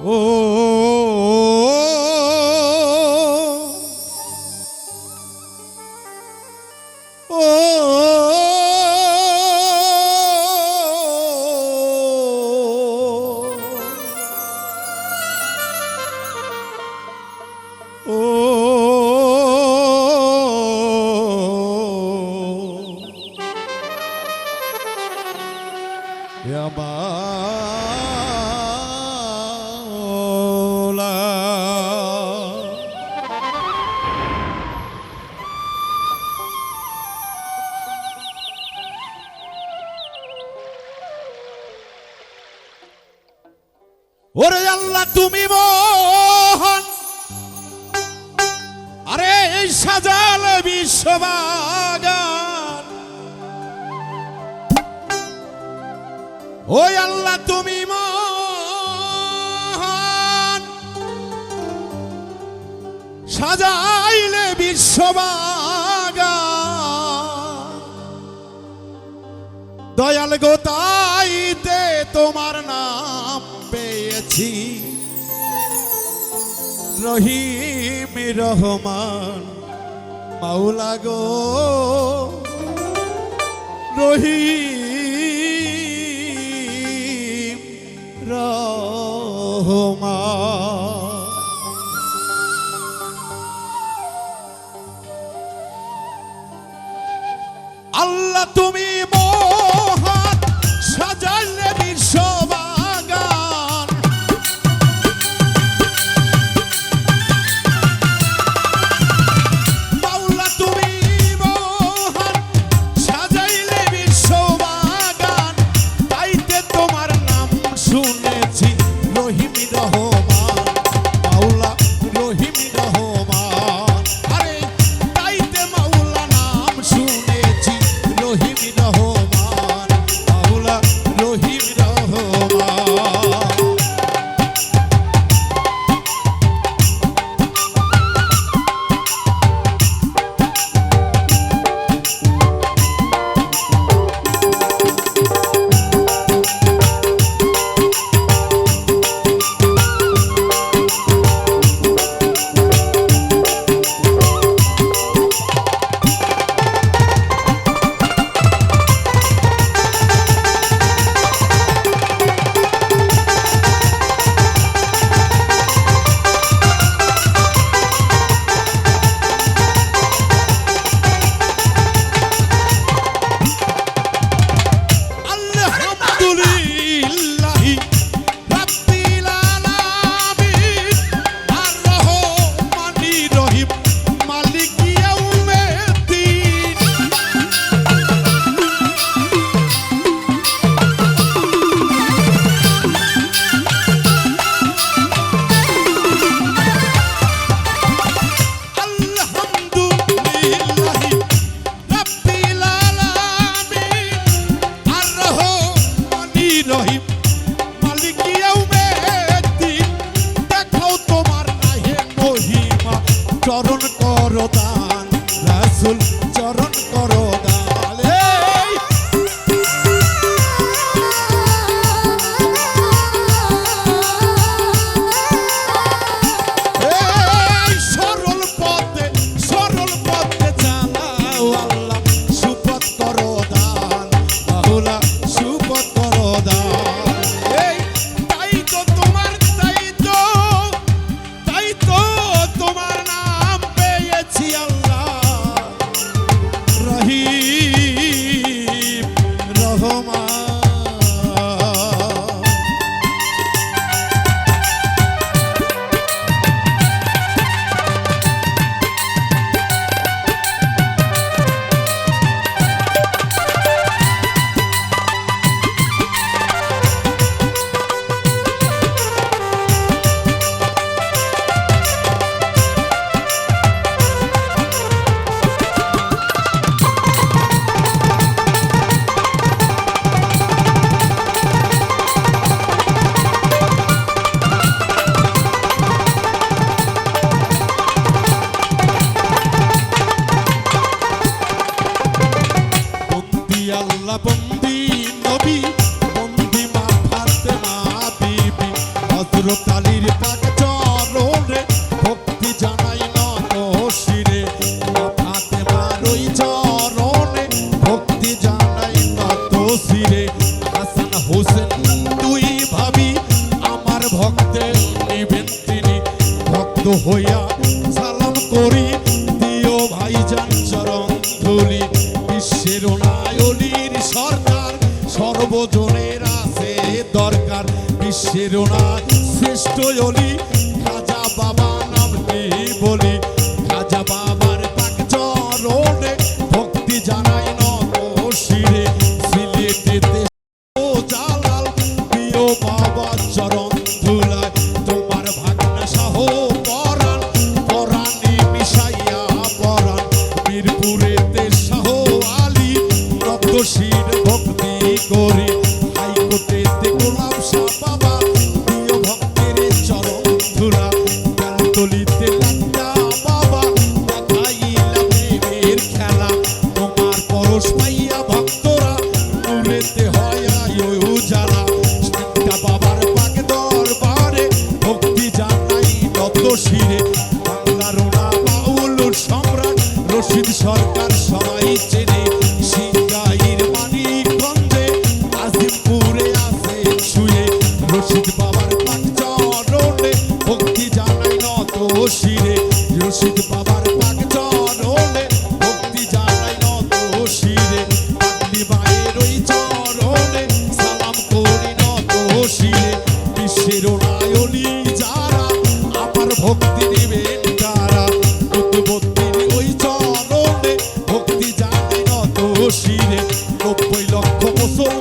Oh. আল্লাহ তুমি মহান। আরে সাজাল বিশ্ববাগান। ওই আল্লাহ তুমি মহান। সাজাইলে বিশ্ববাগান। দয়াল গোতাইতে তোমার নাম। দেখি রহিম রহমান মাওলা গো। রহিম corre. বন্দি নবী, বন্দি মা ফাতেমা বিবি হযরত আলীর পাক চরণে ভক্তি জানাই নতশিরে মা ফাতেমার ওই চরণে ভক্তি জানাই নতশিরে হাসান হোসেন দুই ভাবি, আমার ভক্তের নিবেন তিনি ভক্ত হইয়া প্রেরণা শ্রেষ্ঠ অলি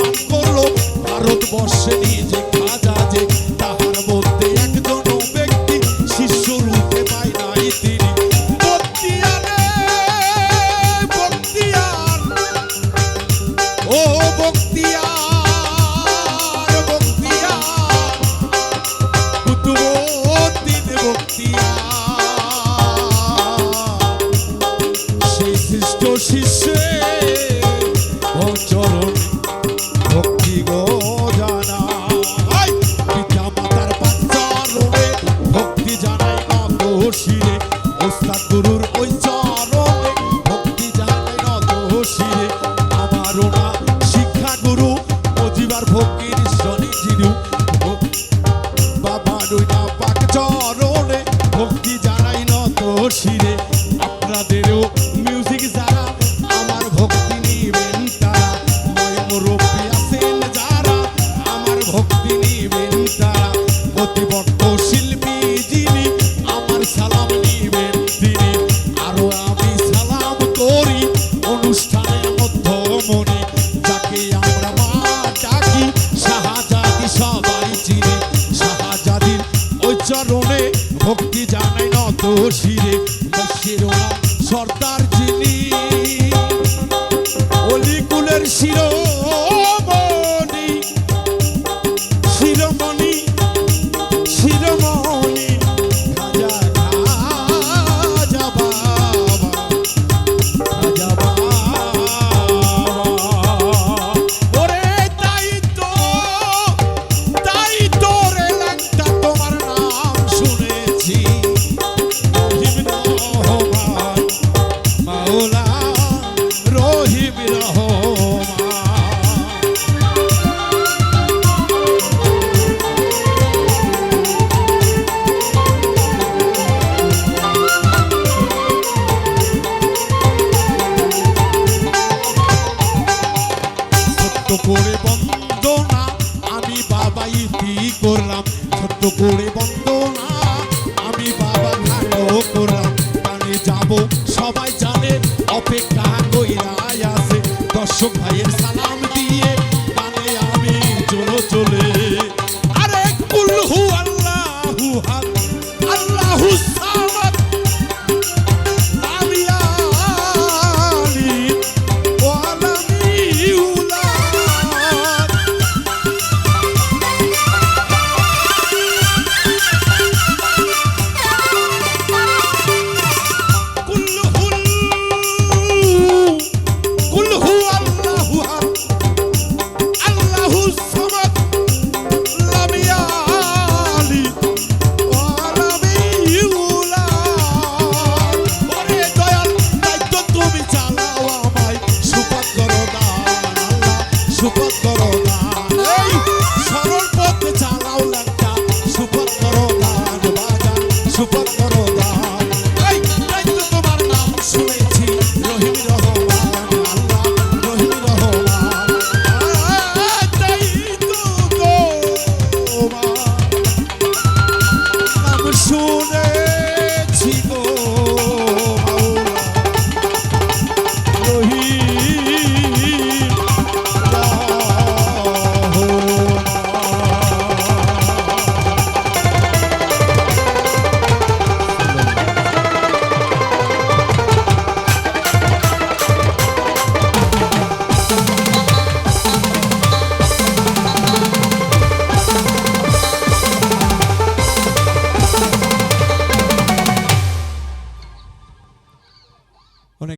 প্রমাণ করল ভারতবর্ষে নিজেকে খুশি ছিল। না সর্দার ওরে বন্দনা, আমি বাবা ভালো করলাম কানে যাব। সবাই জানে, অপেক্ষা কইরাই আছে দর্শক ভাইয়ের